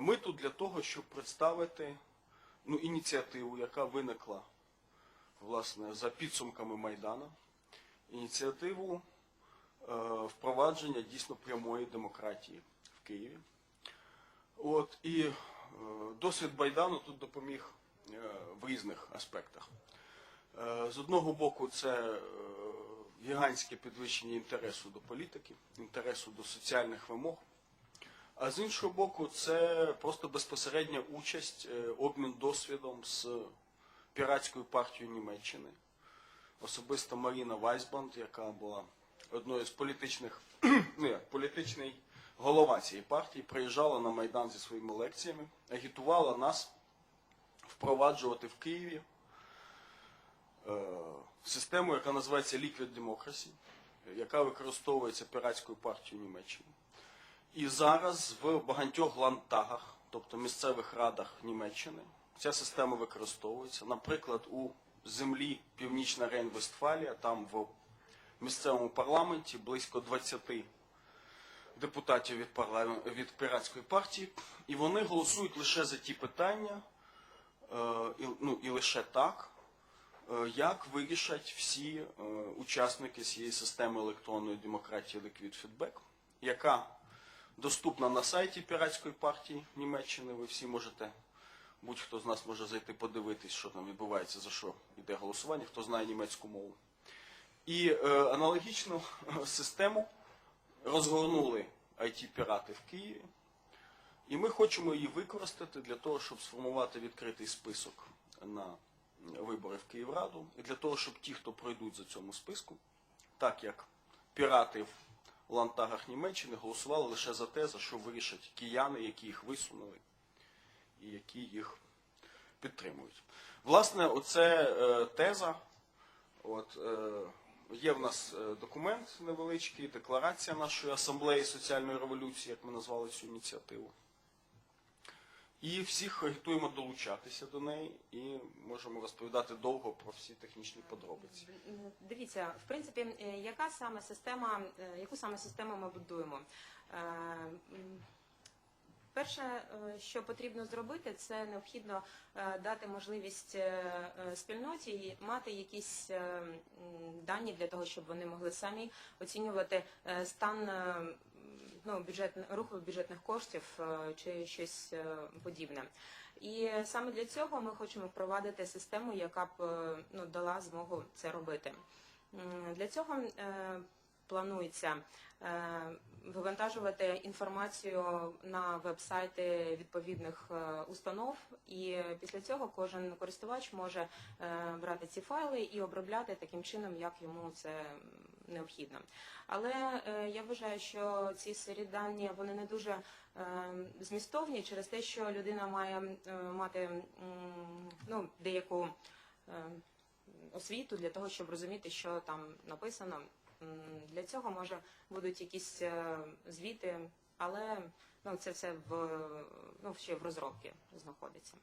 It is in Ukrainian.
Ми тут для того, щоб представити ну, ініціативу, яка виникла власне за підсумками Майдану. Ініціативу е, впровадження дійсно прямої демократії в Києві. От, і е, досвід Майдану тут допоміг е, в різних аспектах. Е, З одного боку, це е, гігантське підвищення інтересу до політики, інтересу до соціальних вимог. А з іншого боку, це просто безпосередня участь, е, обмін досвідом з піратською партією Німеччини. Особисто Маріна Вайсбанд, яка була одною з політичних, ну політичний голова цієї партії, приїжджала на Майдан зі своїми лекціями, агітувала нас впроваджувати в Києві е, систему, яка називається Liquid Democracy, яка використовується піратською партією Німеччини. І зараз в багатьох ландтагах, тобто місцевих радах Німеччини, ця система використовується. Наприклад, у землі Північна Рейн-Вестфалія, там в місцевому парламенті близько 20 депутатів від, парламен- від піратської партії, і вони голосують лише за ті питання, е, і, ну, і лише так, е, як вирішать всі е, учасники цієї системи електронної демократії Liquid Feedback, яка доступна на сайті піратської партії Німеччини. Ви всі можете, будь-хто з нас може зайти подивитись, що там відбувається, за що йде голосування, хто знає німецьку мову. І е, аналогічну е, систему розгорнули IT-пірати в Києві. І ми хочемо її використати для того, щоб сформувати відкритий список на вибори в Київраду, і для того, щоб ті, хто пройдуть за цьому списку, так як пірати лантагах Німеччини голосували лише за те, за що вирішать кияни, які їх висунули і які їх підтримують. Власне, оце е, теза. От, е, є в нас е, документ невеличкий, декларація нашої асамблеї соціальної революції, як ми назвали цю ініціативу. І всіх агітуємо долучатися до неї і можемо розповідати довго про всі технічні подробиці. Дивіться, в принципі, е, яка саме система, е, яку саме систему ми будуємо? Е, Перше, що потрібно зробити, це необхідно дати можливість спільноті мати якісь дані для того, щоб вони могли самі оцінювати стан ну, бюджет, руху бюджетних коштів е, чи щось е, подібне. І саме для цього ми хочемо впровадити систему, яка б е, ну, дала змогу це робити. Для цього планується е, вивантажувати інформацію на веб-сайти відповідних е, установ, і після цього кожен користувач може е, брати ці файли і обробляти таким чином, як йому це необхідно. Але я вважаю, що ці сирі дані вони не дуже змістовні через те, що людина має мати ну, деяку освіту для того, щоб розуміти, що там написано. Для цього може будуть якісь е, звіти, але ну це все в ну ще в розробці знаходиться.